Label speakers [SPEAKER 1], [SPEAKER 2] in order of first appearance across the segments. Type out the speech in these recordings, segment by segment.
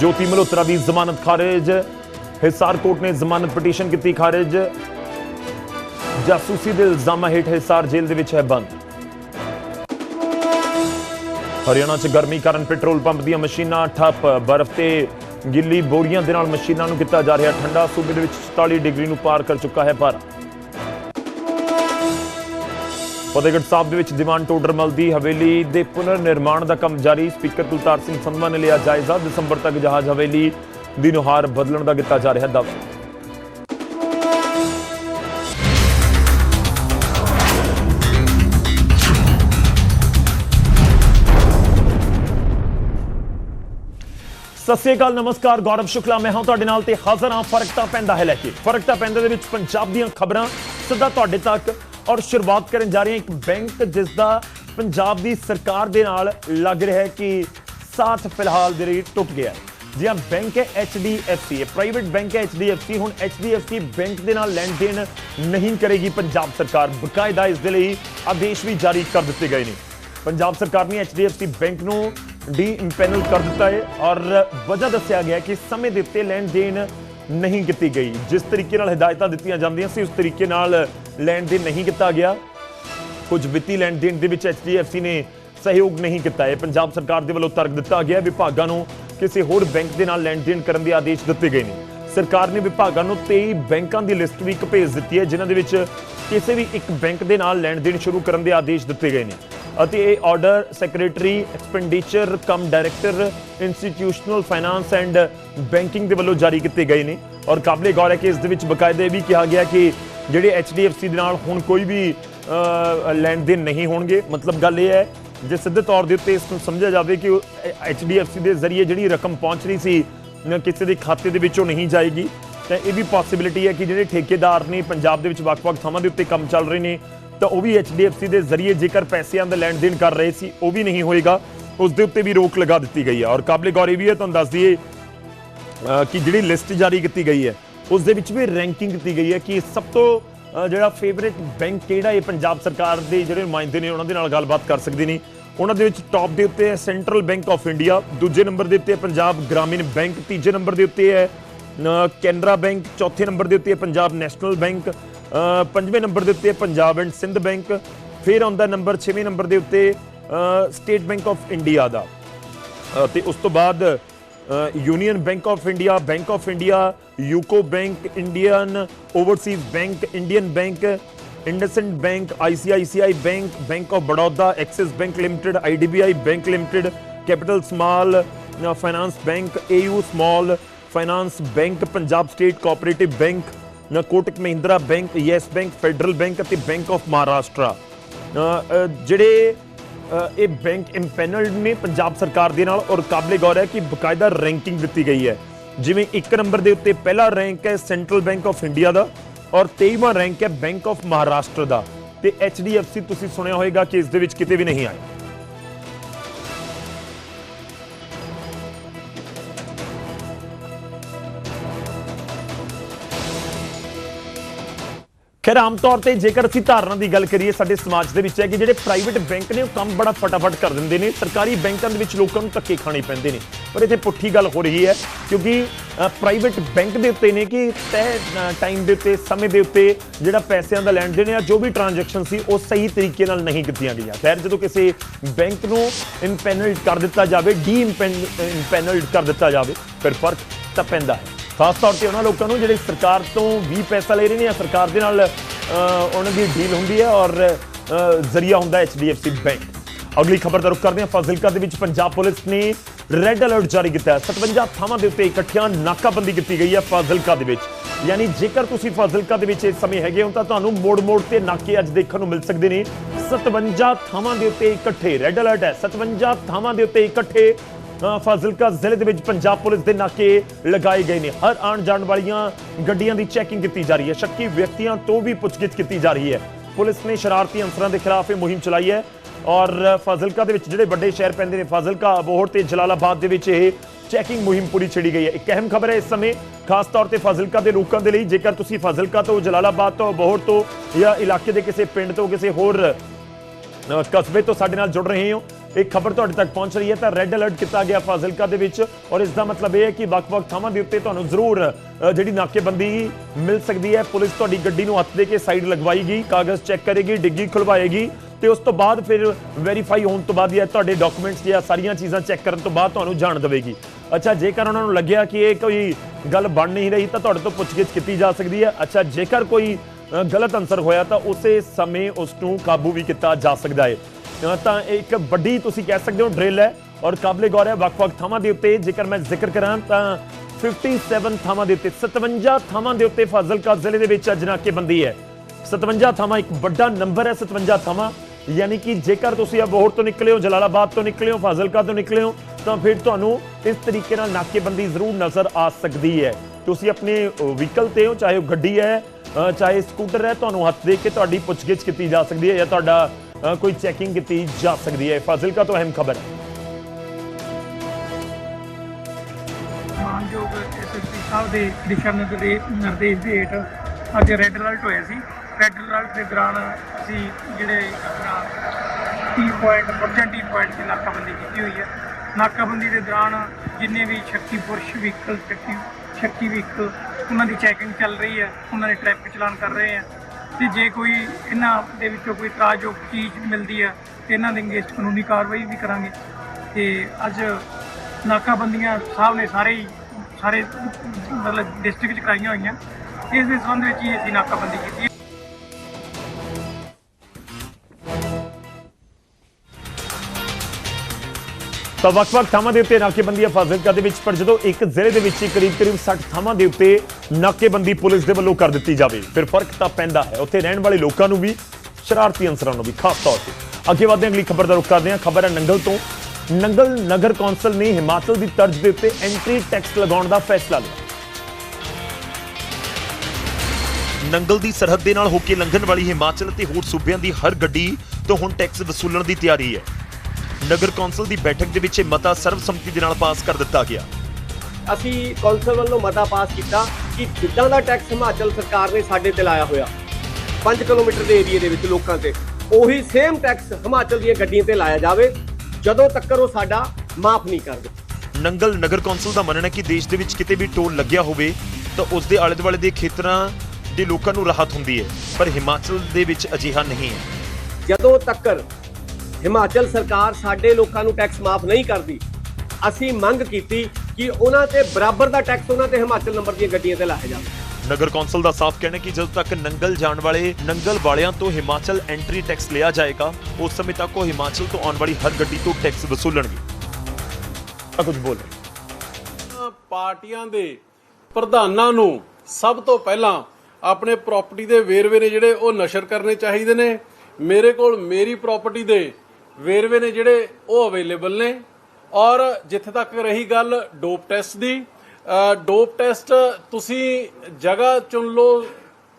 [SPEAKER 1] ਜੋਤੀ ਮਲਹੋਤਰਾ ਦੀ ਜ਼ਮਾਨਤ ਖਾਰਜ ਹਿਸਾਰ ਕੋਰਟ ਨੇ ਜ਼ਮਾਨਤ ਪਟੀਸ਼ਨ ਕੀਤੀ ਖਾਰਜ ਜਾਸੂਸੀ ਦੇ ਇਲਜ਼ਾਮਾਂ ਹੇਠ ਹਿਸਾਰ ਜੇਲ੍ਹ ਦੇ ਵਿੱਚ ਹੈ ਬੰਦ ਹਰਿਆਣਾ 'ਚ ਗਰਮੀ ਕਾਰਨ ਪੈਟਰੋਲ ਪੰਪ ਦੀਆਂ ਮਸ਼ੀਨਾਂ ਠੱਪ ਬਰਫ਼ ਤੇ ਗਿੱਲੀ ਬੋਰੀਆਂ ਦੇ ਨਾਲ ਮਸ਼ੀਨਾਂ ਨੂੰ ਕੀਤਾ ਜਾ ਰਿਹਾ ਠੰਡਾ ਸੂਬੇ ਦੇ ਵਿੱਚ 44 ਡਿਗਰੀ ਨੂੰ ਪਾਰ ਕਰ ਚੁੱਕਾ ਹੈ ਪਰ ਫਤਿਹਗੜ੍ਹ ਸਾਹਿਬ ਦੇ ਵਿੱਚ ਦੀਵਾਨ ਟੋਡਰਮਲ ਦੀ ਹਵੇਲੀ ਦੇ ਪੁਨਰ ਨਿਰਮਾਣ ਦਾ ਕੰਮ ਜਾਰੀ। ਸਪੀਕਰ ਕੁਲਤਾਰ ਸਿੰਘ ਸੰਧਵਾ ਨੇ ਲਿਆ ਜਾਇਜ਼ਾ। ਦਸੰਬਰ ਤੱਕ ਜਹਾਜ਼ ਹਵੇਲੀ ਦੀ ਨੁਹਾਰ ਬਦਲਣ ਦਾ ਕੀਤਾ ਜਾ ਰਿਹਾ ਦਾਅਵਾ। ਸਤਿ ਸ੍ਰੀ ਅਕਾਲ, ਨਮਸਕਾਰ, ਗੌਰਵ ਸ਼ੁਕਲਾ। ਮੈਂ ਹਾਂ ਤੁਹਾਡੇ ਨਾਲ ਤੇ ਹਾਜ਼ਰ ਹਾਂ। ਫ਼ਰਕ ਤਾਂ ਪੈਂਦਾ ਹੈ ਲੈ ਕੇ। ਫ਼ਰਕ ਤਾਂ ਪੈਂਦਾ ਦੇ ਵਿੱਚ ਪੰਜਾਬ ਦੀਆਂ ਖਬਰਾਂ। ਸਿੱਧਾ ਤੁਹਾਡੇ ਤੱਕ ਔਰ ਸ਼ੁਰੂਆਤ ਕਰਨ ਜਾ ਰਹੇ ਹਾਂ ਇੱਕ ਬੈਂਕ ਜਿਸ ਦਾ ਪੰਜਾਬ ਦੀ ਸਰਕਾਰ ਦੇ ਨਾਲ ਲੱਗ ਰਿਹਾ ਹੈ ਕਿ ਸਾਥ ਫਿਲਹਾਲ ਦੇ ਲਈ ਟੁੱਟ ਗਿਆ ਹੈ। ਜੀ ਹਾਂ, ਬੈਂਕ ਹੈ HDFC ਇਹ ਪ੍ਰਾਈਵੇਟ ਬੈਂਕ ਹੈ HDFC ਹੁਣ HDFC ਬੈਂਕ ਦੇ ਨਾਲ ਲੈਣ ਦੇਣ ਨਹੀਂ ਕਰੇਗੀ ਪੰਜਾਬ ਸਰਕਾਰ। ਬਕਾਇਦਾ ਇਸ ਦੇ ਲਈ ਆਦੇਸ਼ ਵੀ ਜਾਰੀ ਕਰ ਦਿੱਤੇ ਗਏ ਨੇ। ਪੰਜਾਬ ਸਰਕਾਰ ਨੇ HDFC ਬੈਂਕ ਨੂੰ ਡੀ ਇੰਪੈਨਲ ਕਰ ਦਿੱਤਾ ਹੈ ਔਰ ਵਜ੍ਹਾ ਦੱਸਿਆ ਗਿਆ ਕਿ ਸਮੇਂ ਦੇ ਉੱਤੇ ਲੈਣ ਦੇਣ ਨਹੀਂ ਕੀਤੀ ਗਈ। ਜਿਸ ਤਰੀਕੇ ਨਾਲ ਹਦਾਇਤਾਂ ਦਿੱਤੀਆਂ ਜਾਂਦੀਆਂ ਸੀ, ਉਸ ਤਰੀਕੇ ਨਾਲ ਲੈਣ ਦੇਣ ਨਹੀਂ ਕੀਤਾ ਗਿਆ। ਕੁਝ ਵਿੱਤੀ ਲੈਣ ਦੇਣ ਦੇ ਵਿੱਚ HDFC ਨੇ ਸਹਿਯੋਗ ਨਹੀਂ ਕੀਤਾ। ਹੈ ਪੰਜਾਬ ਸਰਕਾਰ ਦੇ ਵੱਲੋਂ ਤਰਕ ਦਿੱਤਾ ਗਿਆ। ਵਿਭਾਗਾਂ ਨੂੰ ਕਿਸੇ ਹੋਰ ਬੈਂਕ ਦੇ ਨਾਲ ਲੈਣ ਦੇਣ ਕਰਨ ਦੇ ਆਦੇਸ਼ ਦਿੱਤੇ ਗਏ ਨੇ। ਸਰਕਾਰ ਨੇ ਵਿਭਾਗਾਂ ਨੂੰ 23 ਬੈਂਕਾਂ ਦੀ ਲਿਸਟ ਵੀ ਇੱਕ ਭੇਜ ਦਿੱਤੀ ਹੈ, ਜਿਨ੍ਹਾਂ ਦੇ ਵਿੱਚ ਕਿਸੇ ਵੀ ਇੱਕ ਬੈਂਕ ਦੇ ਨਾਲ ਲੈਣ ਦੇਣ ਸ਼ੁਰੂ ਕਰਨ ਦੇ ਆਦੇਸ਼ ਦਿੱਤੇ ਗਏ ਨੇ। ਅਤੇ ਇਹ order secretary expenditure cum director institutional finance and banking ਦੇ ਵੱਲੋਂ ਜਾਰੀ ਕੀਤੇ ਗਏ ਨੇ। ਔਰ ਕਾਬਲੇ ਗੌਰ ਹੈ ਕਿ ਇਸ ਦੇ ਵਿੱਚ ਬਕਾਇਦੇ ਵੀ ਕਿਹਾ ਗਿਆ ਕਿ ਜਿਹੜੇ HDFC ਦੇ ਨਾਲ ਹੁਣ ਕੋਈ ਵੀ ਲੈਣ ਦੇਣ ਨਹੀਂ ਹੋਣਗੇ। ਮਤਲਬ ਗੱਲ ਇਹ ਹੈ ਜੇ ਸਿੱਧੇ ਤੌਰ ਦੇ ਉੱਤੇ ਇਸ ਨੂੰ ਸਮਝਿਆ ਜਾਵੇ ਕਿ ਉਹ HDFC ਦੇ ਜ਼ਰੀਏ ਜਿਹੜੀ ਰਕਮ ਪਹੁੰਚ ਰਹੀ ਸੀ ਅਹ, ਕਿਸੇ ਦੇ ਖਾਤੇ ਦੇ ਵਿੱਚੋਂ ਨਹੀਂ ਜਾਏਗੀ ਤਾਂ ਇਹ ਵੀ ਪੋਸਿਬਿਲਿਟੀ ਹੈ ਕਿ ਜਿਹੜੇ ਠੇਕੇਦਾਰ ਨੇ ਪੰਜਾਬ ਦੇ ਵਿੱਚ ਵੱਖ-ਵੱਖ ਥਾਵਾਂ ਦੇ ਉੱਤੇ ਕੰਮ ਚੱਲ ਰਹੇ ਨੇ ਤਾਂ ਉਹ ਵੀ HDFC ਦੇ ਜ਼ਰੀਏ ਜੇਕਰ ਪੈਸਿਆਂ ਦਾ ਲੈਣ ਦੇਣ ਕਰ ਰਹੇ ਸੀ ਉਹ ਵੀ ਨਹੀਂ ਹੋਏਗਾ। ਉਸ ਦੇ ਉੱਤੇ ਵੀ ਰੋਕ ਲਗਾ ਦਿੱਤੀ ਗਈ ਹੈ। ਔਰ ਕਾਬਲੇ ਗੌਰ ਇਹ ਵੀ ਹੈ ਤੁਹਾਨੂੰ ਦੱਸ ਦਈਏ ਕਿ ਜਿਹੜੀ ਲਿਸਟ ਜਾਰੀ ਕੀਤੀ ਗਈ ਹੈ ਉਸ ਦੇ ਵਿੱਚ ਵੀ ਰੈਂਕਿੰਗ ਦਿੱਤੀ ਗਈ ਹੈ ਕਿ ਸਭ ਤੋਂ ਜਿਹੜਾ ਫੇਵਰਿਟ ਬੈਂਕ ਕਿਹੜਾ ਹੈ ਪੰਜਾਬ ਸਰਕਾਰ ਦੇ ਜਿਹੜੇ ਨੁਮਾਇੰਦੇ ਨੇ ਉਹਨਾਂ ਦੇ ਨਾਲ ਗੱਲਬਾਤ ਕਰ ਸਕਦੇ ਨੇ ਉਹਨਾਂ ਦੇ ਵਿੱਚ ਟੌਪ ਦੇ ਉੱਤੇ ਹੈ ਸੈਂਟਰਲ ਬੈਂਕ ਆਫ ਇੰਡੀਆ ਦੂਜੇ ਨੰਬਰ ਦੇ ਉੱਤੇ ਹੈ ਪੰਜਾਬ ਗ੍ਰਾਮੀਣ ਬੈਂਕ ਤੀਜੇ ਨੰਬਰ ਦੇ ਉੱਤੇ ਹੈ ਕੈਨਰਾ ਬੈਂਕ ਚੌਥੇ ਨੰਬਰ ਦੇ ਉੱਤੇ ਹੈ ਪੰਜਾਬ ਨੈਸ਼ਨਲ ਬੈਂਕ ਪੰਜਵੇਂ ਨੰਬਰ ਦੇ ਉੱਤੇ ਪੰਜਾਬ ਐਂਡ ਸਿੰਧ ਬੈਂਕ ਫਿਰ ਆਉਂਦਾ ਨੰਬਰ 6ਵੇਂ ਨੰਬਰ ਦੇ ਉੱਤੇ ਸਟੇਟ ਬੈਂਕ ਆਫ ਇੰਡੀਆ ਦਾ। ਅ, ਤੇ ਉਸ ਤੋਂ ਬਾਅਦ union bank of India bank of India UCO bank Indian overseas bank Indian bank IndusInd bank ICICI bank bank of Baroda Axis bank limited IDBI bank limited capital small finance bank AU small finance bank Punjab state cooperative bank ਨਾ Kotak Mahindra bank Yes bank Federal bank ਅਤੇ bank of Maharashtra ਜਿਹੜੇ ਇਹ bank ਇੰਪੈਨਲਡ ਨੇ ਪੰਜਾਬ ਸਰਕਾਰ ਦੇ ਨਾਲ ਔਰ ਕਾਬਲੇ ਗੌਰ ਹੈ ਕਿ ਬਕਾਇਦਾ ਰੈਂਕਿੰਗ ਦਿੱਤੀ ਗਈ ਹੈ। ਜਿਵੇਂ ਇੱਕ ਨੰਬਰ ਦੇ ਉੱਤੇ ਪਹਿਲਾ ਰੈਂਕ ਹੈ ਸੈਂਟਰਲ ਬੈਂਕ ਆਫ ਇੰਡੀਆ ਦਾ ਔਰ 23ਵਾਂ ਰੈਂਕ ਹੈ ਬੈਂਕ ਆਫ ਮਹਾਰਾਸ਼ਟਰ ਦਾ। ਤੇ HDFC ਤੁਸੀਂ ਸੁਣਿਆ ਹੋਵੇਗਾ ਕਿ ਇਸ ਦੇ ਵਿੱਚ ਕਿਤੇ ਵੀ ਨਹੀਂ ਆਏ। ਖੈਰ, ਆਮ ਤੌਰ ਤੇ ਜੇਕਰ ਅਸੀਂ ਧਾਰਨਾ ਦੀ ਗੱਲ ਕਰੀਏ, ਸਾਡੇ ਸਮਾਜ ਦੇ ਵਿੱਚ ਹੈ ਕਿ ਜਿਹੜੇ ਪ੍ਰਾਈਵੇਟ ਬੈਂਕ ਨੇ, ਉਹ ਕੰਮ ਬੜਾ ਫਟਾਫਟ ਕਰ ਦਿੰਦੇ ਨੇ। ਸਰਕਾਰੀ ਬੈਂਕਾਂ ਦੇ ਵਿੱਚ ਲੋਕਾਂ ਨੂੰ ਧੱਕੇ ਖਾਣੇ ਪੈਂਦੇ ਨੇ। ਪਰ ਇੱਥੇ ਪੁੱਠੀ ਗੱਲ ਹੋ ਰਹੀ ਹੈ, ਕਿਉਂਕਿ ਪ੍ਰਾਈਵੇਟ ਬੈਂਕ ਦੇ ਉੱਤੇ ਨੇ ਕਿ ਤਹਿ ਟਾਈਮ ਦੇ ਉੱਤੇ, ਸਮੇਂ ਦੇ ਉੱਤੇ ਜਿਹੜਾ ਪੈਸਿਆਂ ਦਾ ਲੈਣ ਦੇਣ ਆ ਜੋ ਵੀ ਟ੍ਰਾਂਜੈਕਸ਼ਨ ਸੀ, ਉਹ ਸਹੀ ਤਰੀਕੇ ਨਾਲ ਨਹੀਂ ਕੀਤੀਆਂ ਗਈਆਂ। ਖੈਰ, ਜਦੋਂ ਕਿਸੇ ਬੈਂਕ ਨੂੰ ਇੰਪੈਨਲਡ ਕਰ ਦਿੱਤਾ ਜਾਵੇ ਡੀ ਇੰਪੈਨਲਡ ਕਰ ਦਿੱਤਾ ਜਾਵੇ, ਫਿਰ ਫ਼ਰਕ ਤਾਂ ਪੈਂਦਾ ਹੈ। ਖਾਸ ਤੌਰ ਤੇ ਉਹਨਾਂ ਲੋਕਾਂ ਨੂੰ ਜਿਹੜੇ ਸਰਕਾਰ ਤੋਂ ਵੀ ਪੈਸਾ ਲੈ ਰਹੇ ਨੇ ਜਾਂ ਸਰਕਾਰ ਦੇ ਨਾਲ ਉਹਨਾਂ ਦੀ ਡੀਲ ਹੁੰਦੀ ਹੈ ਔਰ ਜ਼ਰੀਆ ਹੁੰਦਾ HDFC ਬੈਂਕ ਅਗਲੀ ਖਬਰ ਦਾ ਰੁਖ ਕਰਦੇ ਹਾਂ ਫਾਜ਼ਿਲਕਾ ਦੇ ਵਿੱਚ ਪੰਜਾਬ ਪੁਲਿਸ ਨੇ ਰੈੱਡ ਅਲਰਟ ਜਾਰੀ ਕੀਤਾ ਹੈ। 57 ਥਾਵਾਂ ਦੇ ਉੱਤੇ ਇਕੱਠਿਆਂ ਨਾਕਾਬੰਦੀ ਕੀਤੀ ਗਈ ਹੈ ਫਾਜ਼ਿਲਕਾ ਦੇ ਵਿੱਚ। ਯਾਨੀ ਜੇਕਰ ਤੁਸੀਂ ਫਾਜ਼ਿਲਕਾ ਦੇ ਵਿੱਚ ਇਸ ਸਮੇਂ ਹੈਗੇ ਹੋ ਤਾਂ ਤੁਹਾਨੂੰ ਮੋੜ-ਮੋੜ ਤੇ ਨਾਕੇ ਅੱਜ ਦੇਖਣ ਨੂੰ ਮਿਲ ਸਕਦੇ ਨੇ। 57 ਥਾਵਾਂ ਦੇ ਉੱਤੇ ਇਕੱਠੇ ਰੈੱਡ ਅਲਰਟ ਹੈ। 57 ਥਾਵਾਂ ਦੇ ਉੱਤੇ ਇਕੱਠੇ ਫਾਜ਼ਿਲਕਾ ਜ਼ਿਲ੍ਹੇ ਦੇ ਵਿੱਚ ਪੰਜਾਬ ਪੁਲਿਸ ਦੇ ਨਾਕੇ ਲਗਾਏ ਗਏ ਨੇ। ਹਰ ਆਉਣ ਜਾਣ ਵਾਲੀਆਂ ਗੱਡੀਆਂ ਦੀ ਚੈਕਿੰਗ ਕੀਤੀ ਜਾ ਰਹੀ ਹੈ। ਸ਼ੱਕੀ ਵਿਅਕਤੀਆਂ ਤੋਂ ਵੀ ਪੁੱਛਗਿੱਛ ਕੀਤੀ ਜਾ ਰਹੀ ਹੈ। ਪੁਲਿਸ ਨੇ ਸ਼ਰਾਰਤੀ ਅਨਸਰਾਂ ਦੇ ਖਿਲਾਫ ਇਹ ਮੁਹਿੰਮ ਚਲਾਈ ਹੈ ਔਰ ਫਾਜ਼ਿਲਕਾ ਦੇ ਵਿੱਚ ਜਿਹੜੇ ਵੱਡੇ ਸ਼ਹਿਰ ਪੈਂਦੇ ਨੇ, ਫਾਜ਼ਿਲਕਾ ਅਬੋਹਰ ਤੇ ਜਲਾਲਾਬਾਦ ਦੇ ਵਿੱਚ ਇਹ ਚੈਕਿੰਗ ਮੁਹਿੰਮ ਪੂਰੀ ਛਿੜੀ ਗਈ ਹੈ। ਇੱਕ ਅਹਿਮ ਖਬਰ ਹੈ ਇਸ ਸਮੇਂ, ਖਾਸ ਤੌਰ ਤੇ ਫਾਜ਼ਿਲਕਾ ਦੇ ਲੋਕਾਂ ਦੇ ਲਈ, ਜੇਕਰ ਤੁਸੀਂ ਫਾਜ਼ਿਲਕਾ ਤੋਂ, ਜਲਾਲਾਬਾਦ ਤੋਂ ਅਬੋਹਰ ਤੋਂ ਜਾਂ ਇਲਾਕੇ ਦੇ ਕਿਸੇ ਪਿੰਡ ਤੋਂ, ਕਿਸੇ ਹੋਰ ਕਸਬੇ ਤੋਂ ਸਾਡੇ ਨਾਲ ਜੁੜ ਰਹੇ ਹੋ ਇਹ ਖਬਰ ਤੁਹਾਡੇ ਤੱਕ ਪਹੁੰਚ ਰਹੀ ਹੈ, ਤਾਂ ਰੈੱਡ ਅਲਰਟ ਕੀਤਾ ਗਿਆ ਫਾਜ਼ਿਲਕਾ ਦੇ ਵਿੱਚ ਔਰ ਇਸ ਦਾ ਮਤਲਬ ਇਹ ਹੈ ਕਿ ਵੱਖ-ਵੱਖ ਥਾਵਾਂ ਦੇ ਉੱਤੇ ਤੁਹਾਨੂੰ ਜ਼ਰੂਰ ਜਿਹੜੀ ਨਾਕੇਬੰਦੀ ਮਿਲ ਸਕਦੀ ਹੈ। ਪੁਲਿਸ ਤੁਹਾਡੀ ਗੱਡੀ ਨੂੰ ਹੱਥ ਦੇ ਕੇ ਸਾਈਡ ਲਗਵਾਏਗੀ ਕਾਗਜ਼ ਚੈੱਕ ਕਰੇਗੀ, ਡਿੱਗੀ ਖੁਲਵਾਏਗੀ ਤੇ ਉਸ ਤੋਂ ਬਾਅਦ ਫਿਰ ਵੈਰੀਫਾਈ ਹੋਣ ਤੋਂ ਬਾਅਦ ਇਹ ਤੁਹਾਡੇ ਡਾਕੂਮੈਂਟਸ ਜਾਂ ਸਾਰੀਆਂ ਚੀਜ਼ਾਂ ਚੈੱਕ ਕਰਨ ਤੋਂ ਬਾਅਦ ਤੁਹਾਨੂੰ ਜਾਣ ਦੇਵੇਗੀ। ਅੱਛਾ, ਜੇਕਰ ਉਹਨਾਂ ਨੂੰ ਲੱਗਿਆ ਕਿ ਇਹ ਕੋਈ ਗੱਲ ਬਣ ਨਹੀਂ ਰਹੀ, ਤਾਂ ਤੁਹਾਡੇ ਤੋਂ ਪੁੱਛਗਿੱਛ ਕੀਤੀ ਜਾ ਸਕਦੀ ਹੈ। ਅੱਛਾ, ਜੇਕਰ ਕੋਈ ਗਲਤ ਅਨਸਰ ਹੋਇਆ, ਤਾਂ ਉਸੇ ਸਮੇਂ ਉਸ ਨੂੰ ਕਾਬੂ ਵੀ ਕੀਤਾ ਜਾ ਸਕਦਾ ਹੈ। ਤਾਂ ਇੱਕ ਵੱਡੀ ਤੁਸੀਂ ਕਹਿ ਸਕਦੇ ਹੋ ਡਰਿਲ ਹੈ ਔਰ ਕਾਬਲੇ ਗੌਰ ਹੈ, ਵੱਖ-ਵੱਖ ਥਾਵਾਂ ਦੇ ਉੱਤੇ ਜੇਕਰ ਮੈਂ ਜ਼ਿਕਰ ਕਰਾਂ, ਤਾਂ 57 ਥਾਵਾਂ ਦੇ ਉੱਤੇ 57 ਥਾਵਾਂ ਦੇ ਉੱਤੇ ਫਾਜ਼ਿਲਕਾ ਜ਼ਿਲ੍ਹੇ ਦੇ ਵਿੱਚ ਅੱਜ ਨਾਕੇਬੰਦੀ ਹੈ। 57 ਥਾਵਾਂ, ਇੱਕ ਵੱਡਾ ਨੰਬਰ ਹੈ 57 ਥਾਵਾਂ, ਯਾਨੀ ਕਿ ਜੇਕਰ ਤੁਸੀਂ ਅਬੋਹਰ ਤੋਂ ਨਿਕਲੇ ਹੋ, ਜਲਾਲਾਬਾਦ ਤੋਂ ਨਿਕਲੇ ਹੋ, ਫਾਜ਼ਿਲਕਾ ਤੋਂ ਨਿਕਲੇ ਹੋ, ਤਾਂ ਫਿਰ ਤੁਹਾਨੂੰ ਇਸ ਤਰੀਕੇ ਨਾਲ ਨਾਕੇਬੰਦੀ ਜ਼ਰੂਰ ਨਜ਼ਰ ਆ ਸਕਦੀ ਹੈ। ਤੁਸੀਂ ਆਪਣੇ ਵਹੀਕਲ ਤੇ ਹੋ, ਚਾਹੇ ਉਹ ਗੱਡੀ ਹੈ ਚਾਹੇ ਸਕੂਟਰ ਹੈ, ਤੁਹਾਨੂੰ ਹੱਥ ਦੇ ਕੇ ਤੁਹਾਡੀ ਪੁੱਛਗਿੱਛ ਕੀਤੀ ਜਾ ਸਕਦੀ ਹੈ ਜਾਂ ਤੁਹਾਡਾ ਕੋਈ ਚੈਕਿੰਗ ਕੀਤੀ ਜਾ ਸਕਦੀ ਹੈ। ਫਾਜ਼ਿਲਕਾ ਤੋਂ ਅਹਿਮ ਖਬਰ। ਹੈ
[SPEAKER 2] ਮਾਨਯੋਗ ਐਸਐਸਪੀ ਸਾਹਿਬ ਦੇ ਦਿਸ਼ਾ ਨਿਰਦੇ- ਨਿਰਦੇਸ਼ ਦੇ ਹੇਠ ਅੱਜ ਰੈੱਡ ਅਲਰਟ ਹੋਇਆ ਸੀ। ਰੈੱਡ ਅਲਰਟ ਦੇ ਦੌਰਾਨ ਅਸੀਂ ਜਿਹੜੇ ਆਪਣਾ T point version T point ਦੀ ਨਾਕਾਬੰਦੀ ਕੀਤੀ ਹੋਈ ਹੈ। ਨਾਕਾਬੰਦੀ ਦੇ ਦੌਰਾਨ ਜਿੰਨੇ ਵੀ ਸ਼ੱਕੀ ਪੁਰਸ਼ ਵਹੀਕਲ ਸ਼ੱਕੀ ਸ਼ੱਕੀ ਵਹੀਕਲ ਉਹਨਾਂ ਦੀ ਚੈਕਿੰਗ ਚੱਲ ਰਹੀ ਹੈ। ਉਹਨਾਂ ਦੇ ਟ੍ਰੈਫਿਕ ਚਲਾਨ ਕਰ ਰਹੇ ਆ ਤੇ ਜੇ ਕੋਈ ਇਹਨਾਂ ਦੇ ਵਿੱਚੋਂ ਕੋਈ ਇਤਰਾਜ਼ਯੋਗ ਚੀਜ਼ ਮਿਲਦੀ ਹੈ ਤੇ ਇਹਨਾਂ ਦੇ ਅਗੇਂਸਟ ਕਾਨੂੰਨੀ ਕਾਰਵਾਈ ਵੀ ਕਰਾਂਗੇ। ਤੇ ਅੱਜ ਨਾਕਾਬੰਦੀਆਂ ਸਾਹਿਬ ਨੇ ਸਾਰੇ ਹੀ, ਸਾਰੇ ਮਤਲਬ ਡਿਸਟ੍ਰਿਕਟ ਚ ਕਰਾਈਆਂ ਹੋਈਆਂ। ਇਸ ਦੇ ਸੰਬੰਧ ਵਿੱਚ ਹੀ ਅਸੀਂ ਨਾਕਾਬੰਦੀ ਕੀਤੀ
[SPEAKER 1] ਤਾਂ ਵੱਖ-ਵੱਖ ਥਾਵਾਂ ਦੇ ਉੱਤੇ ਨਾਕੇਬੰਦੀ ਹੈ ਫਾਜ਼ਿਲਕਾ ਦੇ ਵਿੱਚ, ਪਰ ਜਦੋਂ ਇੱਕ ਜ਼ਿਲ੍ਹੇ ਦੇ ਵਿੱਚ ਹੀ ਕਰੀਬ-ਕਰੀਬ 60 ਥਾਵਾਂ ਦੇ ਉੱਤੇ ਨਾਕੇਬੰਦੀ ਪੁਲਿਸ ਦੇ ਵੱਲੋਂ ਕਰ ਦਿੱਤੀ ਜਾਵੇ, ਫਿਰ ਫ਼ਰਕ ਤਾਂ ਪੈਂਦਾ ਹੈ। ਉੱਥੇ ਰਹਿਣ ਵਾਲੇ ਲੋਕਾਂ ਨੂੰ ਵੀ, ਸ਼ਰਾਰਤੀ ਅੰਸਰਾਂ ਨੂੰ ਵੀ, ਖਾਸ ਤੌਰ ਤੇ। ਅੱਗੇ ਵਧਦੇ ਹਾਂ, ਅਗਲੀ ਖਬਰ ਦਾ ਰੁਖ ਕਰਦੇ ਹਾਂ। ਖਬਰ ਹੈ ਨੰਗਲ ਤੋਂ। ਨੰਗਲ ਨਗਰ ਕੌਂਸਲ ਨੇ ਹਿਮਾਚਲ ਦੀ ਤਰਜ਼ ਦੇ ਉੱਤੇ ਐਂਟਰੀ ਟੈਕਸ ਲਗਾਉਣ ਦਾ ਫੈਸਲਾ ਲਿਆ।
[SPEAKER 3] ਨੰਗਲ ਦੀ ਸਰਹੱਦ ਦੇ ਨਾਲ ਹੋ ਕੇ ਲੰਘਣ ਵਾਲੀ ਹਿਮਾਚਲ ਅਤੇ ਹੋਰ ਸੂਬਿਆਂ ਦੀ ਹਰ ਗੱਡੀ ਤੋਂ ਹੁਣ ਟੈਕਸ ਵਸੂਲਣ ਦੀ ਤਿਆਰੀ ਹੈ। ਨਗਰ ਕੌਂਸਲ ਦੀ ਬੈਠਕ ਦੇ ਵਿੱਚ ਇਹ ਮਤਾ ਸਰਬਸੰਮਤੀ ਦੇ ਨਾਲ ਪਾਸ ਕਰ ਦਿੱਤਾ ਗਿਆ।
[SPEAKER 4] ਅਸੀਂ ਕੌਂਸਲ ਵੱਲੋਂ ਮਤਾ ਪਾਸ ਕੀਤਾ ਕਿ ਜਿੱਦਾਂ ਦਾ ਟੈਕਸ ਹਿਮਾਚਲ ਸਰਕਾਰ ਨੇ ਸਾਡੇ ਤੇ ਲਾਇਆ ਹੋਇਆ 5 ਕਿਲੋਮੀਟਰ ਦੇ ਏਰੀਏ ਦੇ ਵਿੱਚ ਲੋਕਾਂ ਤੇ ਉਹੀ ਸੇਮ ਟੈਕਸ ਹਿਮਾਚਲ ਦੀਆਂ ਗੱਡੀਆਂ ਤੇ ਲਾਇਆ ਜਾਵੇ ਜਦੋਂ ਤੱਕ ਉਹ ਸਾਡਾ ਮਾਫ ਨਹੀਂ ਕਰਦੇ।
[SPEAKER 3] ਨੰਗਲ ਨਗਰ ਕੌਂਸਲ ਦਾ ਮੰਨਣਾ ਹੈ ਕਿ ਦੇਸ਼ ਦੇ ਵਿੱਚ ਕਿਤੇ ਵੀ ਟੋਲ ਲੱਗਿਆ ਹੋਵੇ ਤਾਂ ਉਸ ਦੇ ਆਲੇ ਦੁਆਲੇ ਦੇ ਖੇਤਰਾਂ ਦੇ ਲੋਕਾਂ ਨੂੰ ਰਾਹਤ ਹੁੰਦੀ ਹੈ ਪਰ ਹਿਮਾਚਲ ਦੇ ਵਿੱਚ ਅਜਿਹਾ ਨਹੀਂ ਹੈ।
[SPEAKER 4] ਜਦੋਂ ਤੱਕ ਹਿਮਾਚਲ ਸਰਕਾਰ ਸਾਡੇ ਲੋਕਾਂ ਨੂੰ ਟੈਕਸ ਮਾਫ ਨਹੀਂ ਕਰਦੀ। ਅਸੀਂ ਮੰਗ ਕੀਤੀ ਕਿ ਉਹਨਾਂ ਤੇ ਬਰਾਬਰ ਦਾ ਟੈਕਸ ਉਹਨਾਂ ਤੇ ਹਿਮਾਚਲ ਨੰਬਰ ਦੀਆਂ ਗੱਡੀਆਂ ਤੇ ਲਾਇਆ ਜਾਵੇ।
[SPEAKER 3] ਨਗਰ ਕੌਂਸਲ ਦਾ ਸਾਫ਼ ਕਹਿਣਾ ਕਿ ਜਦੋਂ ਤੱਕ ਨੰਗਲ ਜਾਣ ਵਾਲੇ ਨੰਗਲ ਵਾਲਿਆਂ ਤੋਂ ਹਿਮਾਚਲ ਐਂਟਰੀ ਟੈਕਸ ਲਿਆ ਜਾਏਗਾ ਉਸ ਸਮੇਂ ਤੱਕ ਉਹ ਹਿਮਾਚਲ ਤੋਂ ਆਉਣ ਵਾਲੀ ਹਰ ਗੱਡੀ ਤੋਂ ਟੈਕਸ ਵਸੂਲਣਗੇ।
[SPEAKER 1] ਕੁਝ ਬੋਲ
[SPEAKER 5] ਪਾਰਟੀਆਂ ਦੇ ਪ੍ਰਧਾਨਾਂ ਨੂੰ ਸਭ ਤੋਂ ਪਹਿਲਾਂ ਆਪਣੇ ਪ੍ਰਾਪਰਟੀ ਦੇ ਵੇਰਵੇ ਨੇ ਜਿਹੜੇ ਉਹ ਨਸ਼ਰ ਕਰਨੇ ਚਾਹੀਦੇ ਨੇ। ਮੇਰੇ ਕੋਲ ਮੇਰੀ ਪ੍ਰਾਪਰਟੀ ਦੇ ਵੇਰਵੇ ਨੇ ਜਿਹੜੇ ਉਹ ਅਵੇਲੇਬਲ ਨੇ। ਔਰ ਜਿੱਥੇ ਤੱਕ ਰਹੀ ਗੱਲ ਡੋਪ ਟੈਸਟ ਦੀ ਡੋਪ ਟੈਸਟ ਤੁਸੀਂ ਜਗ੍ਹਾ ਚੁਣ ਲਓ,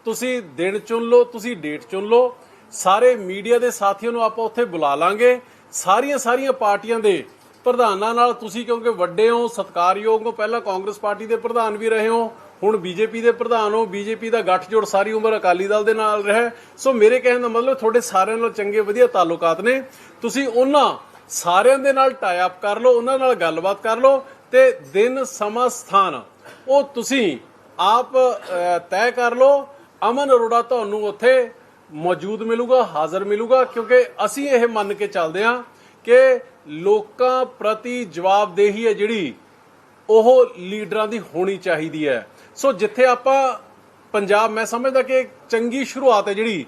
[SPEAKER 5] ਤੁਸੀਂ ਦਿਨ ਚੁਣ ਲਓ, ਤੁਸੀਂ ਡੇਟ ਚੁਣ ਲਓ। ਸਾਰੇ ਮੀਡੀਆ ਦੇ ਸਾਥੀਆਂ ਨੂੰ ਆਪਾਂ ਉੱਥੇ ਬੁਲਾ ਲਾਂਗੇ। ਸਾਰੀਆਂ ਸਾਰੀਆਂ ਪਾਰਟੀਆਂ ਦੇ ਪ੍ਰਧਾਨਾਂ ਨਾਲ ਤੁਸੀਂ ਕਿਉਂਕਿ ਵੱਡੇ ਹੋ, ਸਤਿਕਾਰਯੋਗ ਹੋ, ਪਹਿਲਾਂ ਕਾਂਗਰਸ ਪਾਰਟੀ ਦੇ ਪ੍ਰਧਾਨ ਵੀ ਰਹੇ ਹੋ ਹੁਣ ਬੀਜੇਪੀ ਦੇ ਪ੍ਰਧਾਨ ਹੋ, ਬੀਜੇਪੀ ਦਾ ਗੱਠਜੋੜ ਸਾਰੀ ਉਮਰ ਅਕਾਲੀ ਦਲ ਦੇ ਨਾਲ ਰਿਹਾ ਸੋ ਮੇਰੇ ਕਹਿਣ ਦਾ ਮਤਲਬ ਤੁਹਾਡੇ ਸਾਰਿਆਂ ਨਾਲ ਚੰਗੇ ਵਧੀਆ ਤਾਲੁਕਾਤ ਨੇ। ਤੁਸੀਂ ਉਹਨਾਂ ਸਾਰਿਆਂ ਦੇ ਨਾਲ ਟਾਈ ਅਪ ਕਰ ਲਓ, ਉਹਨਾਂ ਨਾਲ ਗੱਲਬਾਤ ਕਰ ਲਓ ਤੇ ਦਿਨ ਸਮਾਂ ਸਥਾਨ, ਉਹ ਤੁਸੀਂ ਆਪ ਤੈਅ ਕਰ ਲਓ। ਅਮਨ ਅਰੋੜਾ ਤੁਹਾਨੂੰ ਉੱਥੇ ਮੌਜੂਦ ਮਿਲੂਗਾ, ਹਾਜ਼ਰ ਮਿਲੂਗਾ, ਕਿਉਂਕਿ ਅਸੀਂ ਇਹ ਮੰਨ ਕੇ ਚੱਲਦੇ ਹਾਂ ਕਿ ਲੋਕਾਂ ਪ੍ਰਤੀ ਜਵਾਬਦੇਹੀ ਹੈ ਜਿਹੜੀ, ਉਹ ਲੀਡਰਾਂ ਦੀ ਹੋਣੀ ਚਾਹੀਦੀ ਹੈ। ਸੋ ਜਿੱਥੇ ਆਪਾਂ ਪੰਜਾਬ, ਮੈਂ ਸਮਝਦਾ ਕਿ ਚੰਗੀ ਸ਼ੁਰੂਆਤ ਹੈ ਜਿਹੜੀ।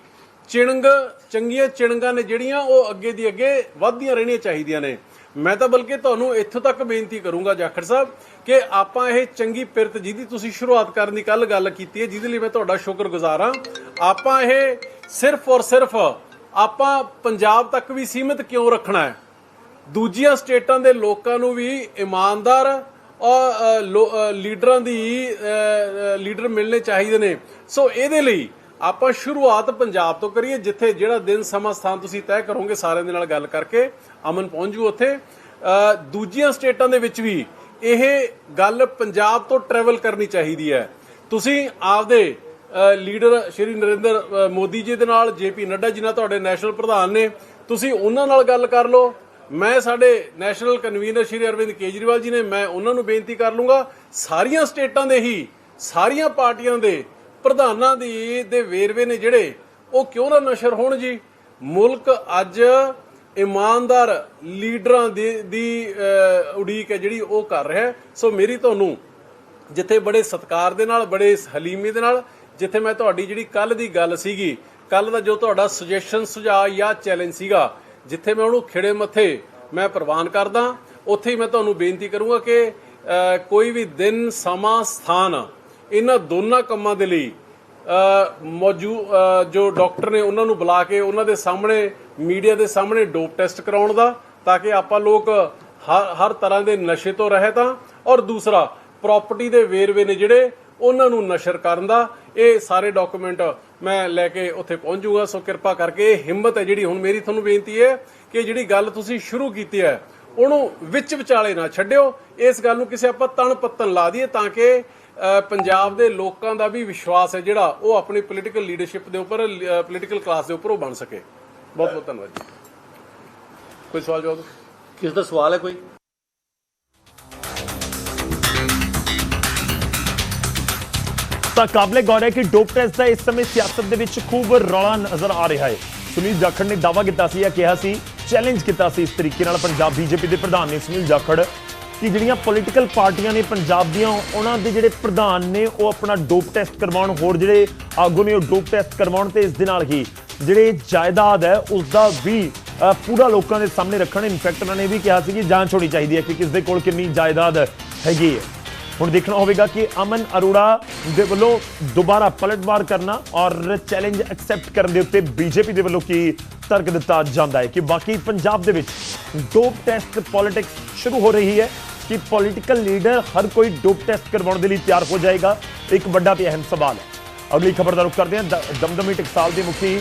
[SPEAKER 5] ਚਿਣਗ, ਚੰਗੀਆਂ ਚਿਣਗਾਂ ਨੇ ਜਿਹੜੀਆਂ, ਉਹ ਅੱਗੇ ਦੀ ਅੱਗੇ ਵਧਦੀਆਂ ਰਹਿਣੀਆਂ ਚਾਹੀਦੀਆਂ ਨੇ। ਮੈਂ ਤਾਂ ਬਲਕਿ ਤੁਹਾਨੂੰ ਇੱਥੋਂ ਤੱਕ ਬੇਨਤੀ ਕਰੂੰਗਾ, ਜਾਖੜ ਸਾਹਿਬ, ਕਿ ਆਪਾਂ ਇਹ ਚੰਗੀ ਪਿਰਤ ਜਿਹਦੀ ਤੁਸੀਂ ਸ਼ੁਰੂਆਤ ਕਰਨ ਦੀ ਕੱਲ ਗੱਲ ਕੀਤੀ ਹੈ, ਜਿਹਦੇ ਲਈ ਮੈਂ ਤੁਹਾਡਾ ਸ਼ੁਕਰਗੁਜ਼ਾਰ ਹਾਂ। ਆਪਾਂ ਇਹ ਸਿਰਫ ਔਰ ਸਿਰਫ ਆਪਾਂ ਪੰਜਾਬ ਤੱਕ ਵੀ ਸੀਮਿਤ ਕਿਉਂ ਰੱਖਣਾ ਹੈ? ਦੂਜੀਆਂ ਸਟੇਟਾਂ ਦੇ ਲੋਕਾਂ ਨੂੰ ਵੀ ਇਮਾਨਦਾਰ ਔਰ ਲੋ- ਲੀਡਰਾਂ ਦੀ ਲੀਡਰ ਮਿਲਣੇ ਚਾਹੀਦੇ ਨੇ। ਸੋ ਇਹਦੇ ਲਈ ਆਪਾਂ ਸ਼ੁਰੂਆਤ ਪੰਜਾਬ ਤੋਂ ਕਰੀਏ, ਜਿੱਥੇ ਜਿਹੜਾ ਦਿਨ ਸਮਾਂ ਸਥਾਨ ਤੁਸੀਂ ਤੈਅ ਕਰੋਗੇ ਸਾਰਿਆਂ ਦੇ ਨਾਲ ਗੱਲ ਕਰਕੇ, ਅਮਨ ਪਹੁੰਚ ਜੂ ਉੱਥੇ। ਦੂਜੀਆਂ ਸਟੇਟਾਂ ਦੇ ਵਿੱਚ ਵੀ ਇਹ ਗੱਲ ਪੰਜਾਬ ਤੋਂ ਟਰੈਵਲ ਕਰਨੀ ਚਾਹੀਦੀ ਹੈ। ਤੁਸੀਂ ਆਪਦੇ ਲੀਡਰ ਸ਼੍ਰੀ ਨਰਿੰਦਰ ਮੋਦੀ ਜੀ ਦੇ ਨਾਲ ਜੇਪੀ ਨੱਡਾ ਜੀ ਨਾਲ ਤੁਹਾਡੇ ਨੈਸ਼ਨਲ ਪ੍ਰਧਾਨ ਨੇ, ਤੁਸੀਂ ਉਹਨਾਂ ਨਾਲ ਗੱਲ ਕਰ ਲਓ। ਮੈਂ ਸਾਡੇ ਨੈਸ਼ਨਲ ਕਨਵੀਨਰ ਸ਼੍ਰੀ ਅਰਵਿੰਦ ਕੇਜਰੀਵਾਲ ਜੀ ਨੇ, ਮੈਂ ਉਹਨਾਂ ਨੂੰ ਬੇਨਤੀ ਕਰ ਲੂੰਗਾ, ਸਾਰੀਆਂ ਸਟੇਟਾਂ ਦੇ ਹੀ, ਸਾਰੀਆਂ ਪਾਰਟੀਆਂ ਦੇ ਪ੍ਰਧਾਨਾਂ ਦੀ ਦੇ ਵੇਰਵੇ ਨੇ ਜਿਹੜੇ, ਉਹ ਕਿਉਂ ਨਾ ਨਸ਼ਰ ਹੋਣ ਜੀ? ਮੁਲਕ ਅੱਜ ਇਮਾਨਦਾਰ ਲੀਡਰਾਂ ਦੀ ਦੀ ਉਡੀਕ ਹੈ ਜਿਹੜੀ ਉਹ ਕਰ ਰਿਹਾ ਸੋ ਮੇਰੀ ਤੁਹਾਨੂੰ, ਜਿੱਥੇ ਬੜੇ ਸਤਿਕਾਰ ਦੇ ਨਾਲ, ਬੜੇ ਹਲੀਮੀ ਦੇ ਨਾਲ, ਜਿੱਥੇ ਮੈਂ ਤੁਹਾਡੀ ਜਿਹੜੀ ਕੱਲ ਦੀ ਗੱਲ ਸੀਗੀ ਕੱਲ ਦਾ ਜੋ ਤੁਹਾਡਾ ਸੁਜੈਸ਼ਨ ਸੁਝਾਅ ਜਾਂ ਚੈਲੰਜ ਸੀਗਾ ਜਿੱਥੇ ਮੈਂ ਉਹਨੂੰ ਖਿੜੇ ਮੱਥੇ ਮੈਂ ਪ੍ਰਵਾਨ ਕਰਦਾ, ਉੱਥੇ ਹੀ ਮੈਂ ਤੁਹਾਨੂੰ ਬੇਨਤੀ ਕਰੂੰਗਾ ਕਿ ਕੋਈ ਵੀ ਦਿਨ, ਸਮਾਂ, ਸਥਾਨ, ਇਹਨਾਂ ਦੋਨਾਂ ਕੰਮਾਂ ਦੇ ਲਈ ਮੌਜੂ ਜੋ ਡਾਕਟਰ ਨੇ ਉਹਨਾਂ ਨੂੰ ਬੁਲਾ ਕੇ ਉਹਨਾਂ ਦੇ ਸਾਹਮਣੇ, ਮੀਡੀਆ ਦੇ ਸਾਹਮਣੇ ਡੋਪ ਟੈਸਟ ਕਰਾਉਣ ਦਾ, ਤਾਂ ਕਿ ਆਪਾਂ ਲੋਕ ਹਰ ਤਰ੍ਹਾਂ ਦੇ ਨਸ਼ੇ ਤੋਂ ਰਹਿਤ ਹਾਂ। ਔਰ ਦੂਸਰਾ ਪ੍ਰਾਪਰਟੀ ਦੇ ਵੇਰਵੇ ਨੇ ਜਿਹੜੇ, ਉਹਨਾਂ ਨੂੰ ਨਸ਼ਰ ਕਰਨ ਦਾ, ਇਹ ਸਾਰੇ ਡਾਕੂਮੈਂਟ ਮੈਂ ਲੈ ਕੇ ਉੱਥੇ ਪਹੁੰਚੂਗਾ ਸੋ ਕਿਰਪਾ ਕਰਕੇ ਇਹ ਹਿੰਮਤ ਹੈ ਜਿਹੜੀ ਹੁਣ ਮੇਰੀ ਤੁਹਾਨੂੰ ਬੇਨਤੀ ਹੈ ਕਿ ਜਿਹੜੀ ਗੱਲ ਤੁਸੀਂ ਸ਼ੁਰੂ ਕੀਤੀ ਹੈ, ਉਹਨੂੰ ਵਿੱਚ ਵਿਚਾਲੇ ਨਾ ਛੱਡਿਓ। ਇਸ ਗੱਲ ਨੂੰ ਕਿਸੇ ਆਪਾਂ ਤਣ ਪੱਤਨ ਲਾ ਦਈਏ ਤਾਂ ਕਿ ਪੰਜਾਬ ਦੇ ਲੋਕਾਂ ਦਾ ਵੀ ਵਿਸ਼ਵਾਸ ਹੈ ਜਿਹੜਾ ਉਹ ਆਪਣੀ ਪੋਲੀਟੀਕਲ ਲੀਡਰਸ਼ਿਪ ਦੇ ਉੱਪਰ ਪੋਲੀਟੀਕਲ ਕਲਾਸ ਦੇ ਉੱਪਰ ਉਹ ਬਣ ਸਕੇ। ਬਹੁਤ ਬਹੁਤ ਧੰਨਵਾਦ ਜੀ। ਕੋਈ ਸਵਾਲ ਜਵਾਬ?
[SPEAKER 6] ਕਿਸ ਦਾ ਸਵਾਲ ਹੈ ਕੋਈ?
[SPEAKER 1] ਤਾਂ ਕਾਬਲੇ ਗੌਰ ਹੈ ਕਿ ਡੋਪ ਟੈਸਟ ਦਾ ਇਸ ਸਮੇਂ ਸਿਆਸਤ ਦੇ ਵਿੱਚ ਖੂਬ ਰੌਲਾ ਨਜ਼ਰ ਆ ਰਿਹਾ ਹੈ। ਸੁਨੀਲ ਜਾਖੜ ਨੇ ਦਾਅਵਾ ਕੀਤਾ ਸੀ ਜਾਂ ਕਿਹਾ ਸੀ ਚੈਲੰਜ ਕੀਤਾ ਸੀ ਇਸ ਤਰੀਕੇ ਨਾਲ ਪੰਜਾਬ ਬੀਜੇਪੀ ਦੇ ਪ੍ਰਧਾਨ ਨੇ ਸੁਨੀਲ ਜਾਖੜ, ਕਿ ਜਿਹੜੀਆਂ ਪੋਲੀਟੀਕਲ ਪਾਰਟੀਆਂ ਨੇ ਪੰਜਾਬ ਦੀਆਂ, ਉਹਨਾਂ ਦੇ ਜਿਹੜੇ ਪ੍ਰਧਾਨ ਨੇ, ਉਹ ਆਪਣਾ ਡੋਪ ਟੈਸਟ ਕਰਵਾਉਣ, ਹੋਰ ਜਿਹੜੇ ਆਗੂ ਨੇ ਉਹ ਡੋਪ ਟੈਸਟ ਕਰਵਾਉਣ ਤੇ ਇਸ ਦੇ ਨਾਲ ਹੀ ਜਿਹੜੇ ਜਾਇਦਾਦ ਹੈ, ਉਸ ਦਾ ਵੀ ਪੂਰਾ ਲੋਕਾਂ ਦੇ ਸਾਹਮਣੇ ਰੱਖਣ। ਇਨਫੈਕਟ ਉਹਨਾਂ ਨੇ ਇਹ ਵੀ ਕਿਹਾ ਸੀ ਕਿ ਜਾਂਚ ਹੋਣੀ ਚਾਹੀਦੀ ਹੈ ਕਿ ਕਿਸ ਦੇ ਕੋਲ ਕਿੰਨੀ ਜਾਇਦਾਦ ਹੈਗੀ ਹੈ। ਹੁਣ ਦੇਖਣਾ ਹੋਵੇਗਾ ਕਿ ਅਮਨ ਅਰੋੜਾ ਦੇ ਵੱਲੋਂ ਦੁਬਾਰਾ ਪਲਟਵਾਰ ਕਰਨਾ ਔਰ ਚੈਲੰਜ ਐਕਸੈਪਟ ਕਰਨ ਦੇ ਉੱਤੇ ਬੀਜੇਪੀ ਦੇ ਵੱਲੋਂ ਕੀ ਤਰਕ ਦਿੱਤਾ ਜਾਂਦਾ ਹੈ ਕਿ ਬਾਕੀ ਪੰਜਾਬ ਦੇ ਵਿੱਚ ਡੋਪ ਟੈਸਟ ਪੋਲਿਟਿਕਸ ਸ਼ੁਰੂ ਹੋ ਰਹੀ ਹੈ ਕਿ ਪੋਲੀਟੀਕਲ ਲੀਡਰ ਹਰ ਕੋਈ ਡੋਪ ਟੈਸਟ ਕਰਵਾਉਣ ਦੇ ਲਈ ਤਿਆਰ ਹੋ ਜਾਏਗਾ। ਇੱਕ ਵੱਡਾ ਤੇ ਅਹਿਮ ਸਵਾਲ ਹੈ। ਅਗਲੀ ਖਬਰ ਦਾ ਰੁਖ ਕਰਦੇ ਹਾਂ। ਦਮਦਮੀ ਟਕਸਾਲ ਦੇ ਮੁਖੀ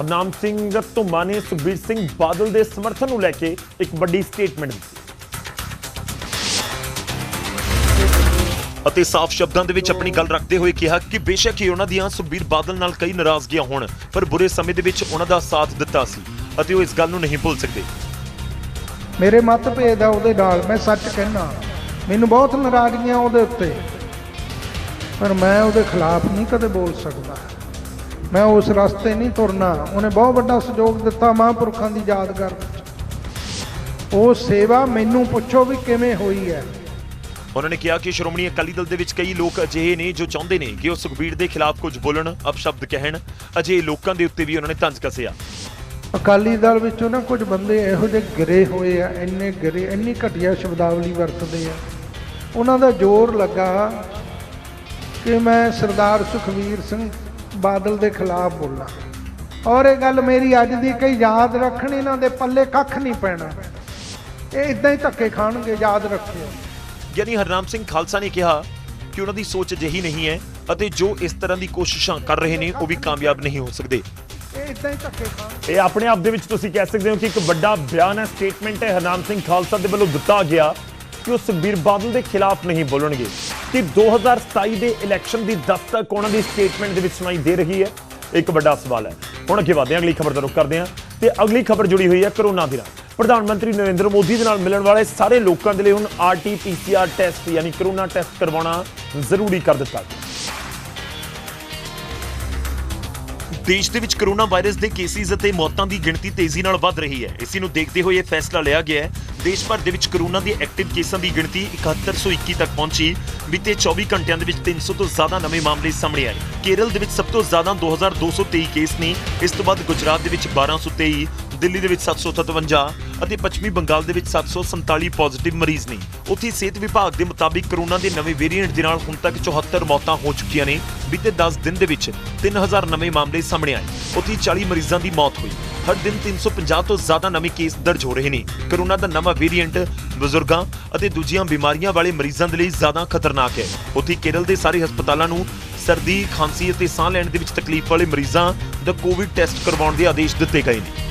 [SPEAKER 1] ਹਰਨਾਮ ਸਿੰਘ ਧੁੰਮਾ ਨੇ ਸੁਖਬੀਰ ਸਿੰਘ ਬਾਦਲ ਦੇ ਸਮਰਥਨ ਨੂੰ ਲੈ ਕੇ ਇੱਕ ਵੱਡੀ ਸਟੇਟਮੈਂਟ ਦਿੱਤੀ।
[SPEAKER 3] ਅਤੇ ਸਾਫ਼ ਸ਼ਬਦਾਂ ਦੇ ਵਿੱਚ ਆਪਣੀ ਗੱਲ ਰੱਖਦੇ ਹੋਏ ਕਿਹਾ ਕਿ ਬੇਸ਼ੱਕ ਹੀ ਉਹਨਾਂ ਦੀਆਂ ਸੁਖਬੀਰ ਬਾਦਲ ਨਾਲ ਕਈ ਨਾਰਾਜ਼ਗੀਆਂ ਹੋਣ, ਪਰ ਬੁਰੇ ਸਮੇਂ ਦੇ ਵਿੱਚ ਉਹਨਾਂ ਦਾ ਸਾਥ ਦਿੱਤਾ ਸੀ ਅਤੇ ਉਹ ਇਸ ਗੱਲ ਨੂੰ ਨਹੀਂ ਭੁੱਲ ਸਕਦੇ।
[SPEAKER 7] ਮੇਰੇ ਮਤਭੇਦ ਆ ਉਹਦੇ ਨਾਲ, ਮੈਂ ਸੱਚ ਕਹਿਣਾ। ਮੈਨੂੰ ਬਹੁਤ ਨਾਰਾਜ਼ਗੀਆਂ ਉਹਦੇ ਉੱਤੇ। ਪਰ ਮੈਂ ਉਹਦੇ ਖਿਲਾਫ ਨਹੀਂ ਕਦੇ ਬੋਲ ਸਕਦਾ। ਮੈਂ ਉਸ ਰਸਤੇ ਨਹੀਂ ਤੁਰਨਾ। ਉਹਨੇ ਬਹੁਤ ਵੱਡਾ ਸਹਿਯੋਗ ਦਿੱਤਾ ਮਹਾਂਪੁਰਖਾਂ ਦੀ ਯਾਦਗਾਰ ਵਿੱਚ। ਉਹ ਸੇਵਾ ਮੈਨੂੰ ਪੁੱਛੋ ਵੀ ਕਿਵੇਂ ਹੋਈ ਹੈ।
[SPEAKER 3] ਉਹਨਾਂ ਨੇ ਕਿਹਾ ਕਿ ਸ਼੍ਰੋਮਣੀ ਅਕਾਲੀ ਦਲ ਦੇ ਵਿੱਚ ਕਈ ਲੋਕ ਅਜਿਹੇ ਨੇ ਜੋ ਚਾਹੁੰਦੇ ਨੇ ਕਿ ਉਹ ਸੁਖਬੀਰ ਦੇ ਖਿਲਾਫ ਕੁਝ ਬੋਲਣ, ਅਪਸ਼ਬਦ ਕਹਿਣ, ਅਜਿਹੇ ਲੋਕਾਂ ਦੇ ਉੱਤੇ ਵੀ ਉਹਨਾਂ ਨੇ ਤੰਜ ਕੱਸਿਆ।
[SPEAKER 7] ਅਕਾਲੀ ਦਲ ਵਿੱਚੋਂ ਨਾ ਕੁਝ ਬੰਦੇ ਇਹੋ ਜਿਹੇ ਗਿਰੇ ਹੋਏ ਆ, ਇੰਨੇ ਗਿਰੇ, ਇੰਨੀ ਘਟੀਆ ਸ਼ਬਦਾਵਲੀ ਵਰਤਦੇ ਆ। ਉਹਨਾਂ ਦਾ ਜ਼ੋਰ ਲੱਗਾ ਕਿ ਮੈਂ ਸਰਦਾਰ ਸੁਖਵੀਰ ਸਿੰਘ ਬਾਦਲ ਦੇ ਖਿਲਾਫ ਬੋਲਾਂ। ਔਰ ਇਹ ਗੱਲ ਮੇਰੀ ਅੱਜ ਦੀ ਕਈ ਯਾਦ ਰੱਖਣ, ਇਹਨਾਂ ਦੇ ਪੱਲੇ ਕੱਖ ਨਹੀਂ ਪੈਣਾ। ਇਹ ਇਦਾਂ ਹੀ ਧੱਕੇ ਖਾਣਗੇ, ਯਾਦ ਰੱਖਿਓ।
[SPEAKER 3] ਯਾਨੀ ਹਰਨਾਮ ਸਿੰਘ ਖਾਲਸਾ ਨੇ ਕਿਹਾ ਕਿ ਉਹਨਾਂ ਦੀ ਸੋਚ ਅਜਿਹੀ ਨਹੀਂ ਹੈ ਅਤੇ ਜੋ ਇਸ ਤਰ੍ਹਾਂ ਦੀ ਕੋਸ਼ਿਸ਼ਾਂ ਕਰ ਰਹੇ ਨੇ ਉਹ ਵੀ ਕਾਮਯਾਬ ਨਹੀਂ ਹੋ ਸਕਦੇ।
[SPEAKER 7] ਇਹ ਇਦਾਂ ਹੀ ਧੱਕੇ ਖਾਣ
[SPEAKER 1] ਇਹ ਆਪਣੇ ਆਪ ਦੇ ਵਿੱਚ ਤੁਸੀਂ ਕਹਿ ਸਕਦੇ ਹੋ ਕਿ ਇੱਕ ਵੱਡਾ ਬਿਆਨ ਹੈ ਸਟੇਟਮੈਂਟ ਹੈ ਹਰਨਾਮ ਸਿੰਘ ਖਾਲਸਾ ਦੇ ਵੱਲੋਂ ਦਿੱਤਾ ਗਿਆ ਕਿ ਉਹ ਸੁਖਬੀਰ ਬਾਦਲ ਦੇ ਖਿਲਾਫ ਨਹੀਂ ਬੋਲਣਗੇ। ਕਿ 2027 ਦੇ ਇਲੈਕਸ਼ਨ ਦੀ ਦਸਤਕ ਉਹਨਾਂ ਦੀ ਸਟੇਟਮੈਂਟ ਦੇ ਵਿੱਚ ਸੁਣਾਈ ਦੇ ਰਹੀ ਹੈ ਇੱਕ ਵੱਡਾ ਸਵਾਲ ਹੈ। ਹੁਣ ਅੱਗੇ ਵਧਦੇ ਹਾਂ ਅਗਲੀ ਖਬਰ ਦਾ ਰੁਖ ਕਰਦੇ ਹਾਂ ਤੇ ਅਗਲੀ ਖਬਰ ਜੁੜੀ ਹੋਈ ਹੈ ਕਰੋਨਾ ਦੇ ਨਾਲ ਪ੍ਰਧਾਨ ਮੰਤਰੀ ਨਰਿੰਦਰ ਮੋਦੀ ਦੇ ਨਾਲ ਮਿਲਣ ਵਾਲੇ ਸਾਰੇ ਲੋਕਾਂ ਦੇ ਲਈ ਹੁਣ ਆਰਟੀ-ਪੀਸੀਆਰ ਟੈਸਟ, ਯਾਨੀ ਕਰੋਨਾ ਟੈਸਟ ਕਰਵਾਉਣਾ ਜ਼ਰੂਰੀ ਕਰ ਦਿੱਤਾ ਗਿਆ।
[SPEAKER 3] ਦੇਸ਼ ਦੇ ਵਿੱਚ ਕਰੋਨਾ ਵਾਇਰਸ ਦੇ ਕੇਸਿਸ ਅਤੇ ਮੌਤਾਂ ਦੀ ਗਿਣਤੀ ਤੇਜ਼ੀ ਨਾਲ ਵੱਧ ਰਹੀ ਹੈ। ਇਸ ਨੂੰ ਦੇਖਦੇ ਹੋਏ ਇਹ ਫੈਸਲਾ ਲਿਆ ਗਿਆ ਹੈ। ਦੇਸ਼ ਭਰ ਦੇ ਵਿੱਚ ਕਰੋਨਾ ਦੇ ਐਕਟਿਵ ਕੇਸਾਂ ਦੀ ਗਿਣਤੀ 7121 ਤੱਕ ਪਹੁੰਚੀ। ਬੀਤੇ 24 ਘੰਟਿਆਂ ਦੇ ਵਿੱਚ 300 ਤੋਂ ਜ਼ਿਆਦਾ ਨਵੇਂ ਮਾਮਲੇ ਸਾਹਮਣੇ ਆਏ। ਕੇਰਲ ਦੇ ਵਿੱਚ ਸਭ ਤੋਂ ਜ਼ਿਆਦਾ 2223 ਕੇਸ ਨੇ। ਇਸ ਤੋਂ ਬਾਅਦ ਗੁਜਰਾਤ ਦੇ ਵਿੱਚ 1223 ਦਿੱਲੀ ਦੇ ਵਿੱਚ 757 ਅਤੇ ਪੱਛਮੀ ਬੰਗਾਲ ਦੇ ਵਿੱਚ 747 ਪੋਜ਼ਿਟਿਵ ਮਰੀਜ਼ ਨੇ। ਉੱਥੇ ਸਿਹਤ ਵਿਭਾਗ ਦੇ ਮੁਤਾਬਿਕ ਕਰੋਨਾ ਦੇ ਨਵੇਂ ਵੇਰੀਐਂਟ ਦੇ ਨਾਲ ਹੁਣ ਤੱਕ 74 ਮੌਤਾਂ ਹੋ ਚੁੱਕੀਆਂ ਨੇ। ਬੀਤੇ 10 ਦਿਨ ਦੇ ਵਿੱਚ 3000 ਨਵੇਂ ਮਾਮਲੇ ਸਾਹਮਣੇ ਆਏ। ਉੱਥੇ 40 ਮਰੀਜ਼ਾਂ ਦੀ ਮੌਤ ਹੋਈ। ਹਰ ਦਿਨ 350 ਤੋਂ ਜ਼ਿਆਦਾ ਨਵੇਂ ਕੇਸ ਦਰਜ ਹੋ ਰਹੇ ਨੇ। ਕਰੋਨਾ ਦਾ ਨਵਾਂ ਵੇਰੀਐਂਟ ਬਜ਼ੁਰਗਾਂ ਅਤੇ ਦੂਜੀਆਂ ਬਿਮਾਰੀਆਂ ਵਾਲੇ ਮਰੀਜ਼ਾਂ ਦੇ ਲਈ ਜ਼ਿਆਦਾ ਖਤਰਨਾਕ ਹੈ। ਉੱਥੇ ਕੇਰਲ ਦੇ ਸਾਰੇ ਹਸਪਤਾਲਾਂ ਨੂੰ ਸਰਦੀ, ਖਾਂਸੀ ਅਤੇ ਸਾਹ ਲੈਣ ਦੇ ਵਿੱਚ ਤਕਲੀਫ ਵਾਲੇ ਮਰੀਜ਼ਾਂ ਦਾ ਕੋਵਿਡ ਟੈਸਟ ਕਰਵਾਉਣ ਦੇ ਆਦੇਸ਼ ਦਿੱਤੇ ਗਏ ਨੇ।